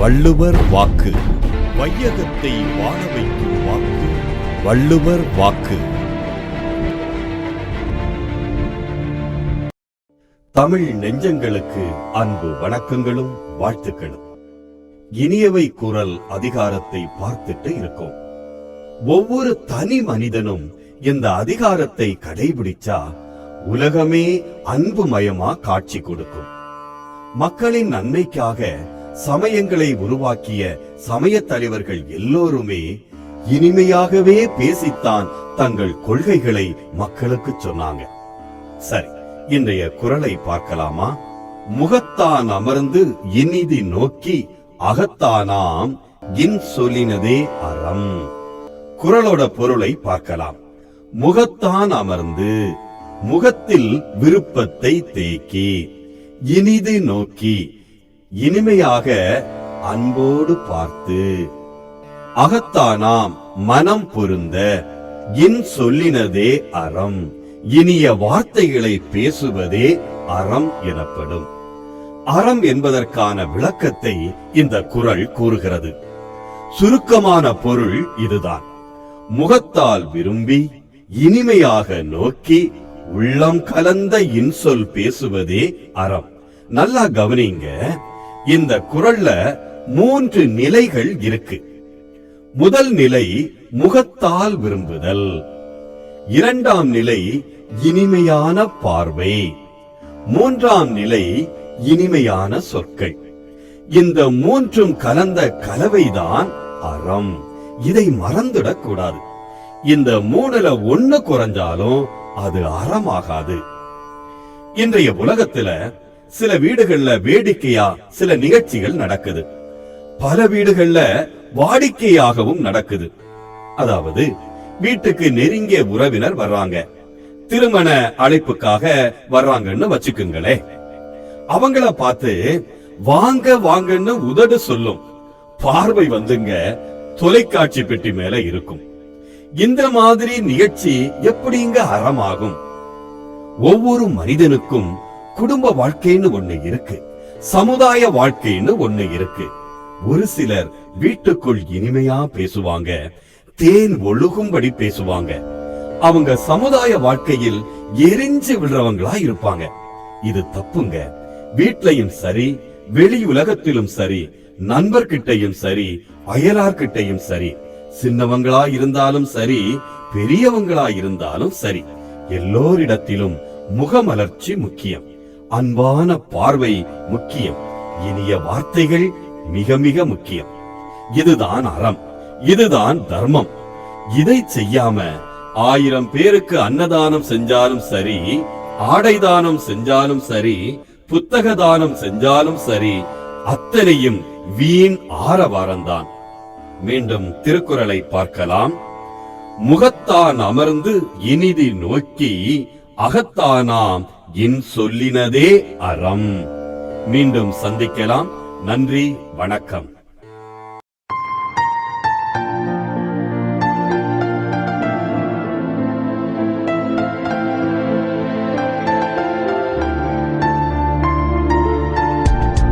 வள்ளுவர் வாக்கு. வையகத்தை வாழ வைக்கும் வாக்கு. வள்ளுவர் வாக்கு. தமிழ் நெஞ்சங்களுக்கு அன்பு வணக்கங்களும் வாழ்த்துக்களும். இனியவை குரல் அதிகாரத்தை பார்த்துட்டு இருக்கோம். ஒவ்வொரு தனி மனிதனும் இந்த அதிகாரத்தை கடைபிடிச்சா உலகமே அன்புமயமா காட்சி கொடுக்கும். மக்களின் நன்மைக்காக சமயங்களை உருவாக்கிய சமய தலைவர்கள் எல்லோருமே இனிமையாகவே பேசித்தான் தங்கள் கொள்கைகளை மக்களுக்கு சொன்னாங்க. சரி இன்றைய குரலை பார்க்கலாமா? முகத்தான் அமர்ந்து இனிதி நோக்கி அகத்தானாம் இன் சொல்லினதே அறம். குரலோட பொருளை பார்க்கலாம். முகத்தான் அமர்ந்து முகத்தில் விருப்பத்தை தேக்கி இனிது நோக்கி இனிமையாக அன்போடு பார்த்து அகத்தானாம் மனம் பொருந்த இன் சொல்லினதே அறம் இனிய வார்த்தைகளை பேசுவதே அறம் எனப்படும். அறம் என்பதற்கான விளக்கத்தை இந்த குரல் கூறுகிறது. சுருக்கமான பொருள் இதுதான். முகத்தால் விரும்பி இனிமையாக நோக்கி உள்ளம் கலந்த இன்சொல் பேசுவதே அறம். நல்லா கவனிங்க. இந்த குரல்ல மூன்று நிலைகள் இருக்கு. முதல் நிலை முகத்தால் விரும்புதல். இரண்டாம் நிலை இனிமையான பார்வை. மூன்றாம் நிலை இனிமையான சொற்கள். இந்த மூன்றும் கலந்த கலவைதான் அறம். இதை மறந்துடக் கூடாது. இந்த மூணுல ஒண்ணு குறைஞ்சாலும் அது அறமாகாது. இன்றைய உலகத்துல சில வீடுகள்ல வேடிக்கையா சில நிகழ்ச்சிகள் நடக்குது. பல வீடுகள்ல வாடிக்கையாகவும் நடக்குது. அதாவது வீட்டுக்கு நெருங்கிய உறவினர் வர்றாங்க. திருமண அழைப்புக்காக வர்றாங்கன்னு வச்சுக்குங்களே. அவங்கள பார்த்து வாங்க வாங்கன்னு உதடு சொல்லும். பார்வை வந்துங்க தொலைக்காட்சி பெட்டி மேல இருக்கும். இந்த மாதிரி நிகழ்ச்சி எப்படிங்க அறமாகும்? ஒவ்வொரு மனிதனுக்கும் குடும்ப வாழ்க்கைன்னு ஒண்ணு இருக்கு. சமுதாய வாழ்க்கைன்னு ஒண்ணு இருக்கு. ஒரு சிலர் வீட்டுக்குள் இனிமையா பேசுவாங்க. தேன் ஒழுகும்படி பேசுவாங்க. அவங்க சமுதாய வாழ்க்கையில் எரிஞ்சு விடுறவங்களா இருப்பாங்க. இது தப்புங்க. வீட்லயும் சரி வெளி உலகத்திலும் சரி நண்பர்கிட்டையும் சரி அயலார்கிட்டையும் சரி சின்னவங்களா இருந்தாலும் சரி பெரியவங்களா இருந்தாலும் சரி எல்லோரிடத்திலும் முகமலர்ச்சி முக்கியம். அன்பான பார்வை முக்கியம். இனிய வார்த்தைகள் மிக மிக முக்கியம். இதுதான் அறம். இதுதான் தர்மம். இதை செய்யாம ஆயிரம் பேருக்கு அன்னதானம் செஞ்சாலும் சரி ஆடை தானம் செஞ்சாலும் சரி புத்தக தானம் செஞ்சாலும் சரி அத்தனையும் வீண் ஆரவாரம்தான். மீண்டும் திருக்குறளை பார்க்கலாம். முகத்தான் அமர்ந்து இனிதி நோக்கி அகத்தானாம் இன் சொல்லினதே அறம். மீண்டும் சந்திக்கலாம். நன்றி வணக்கம்.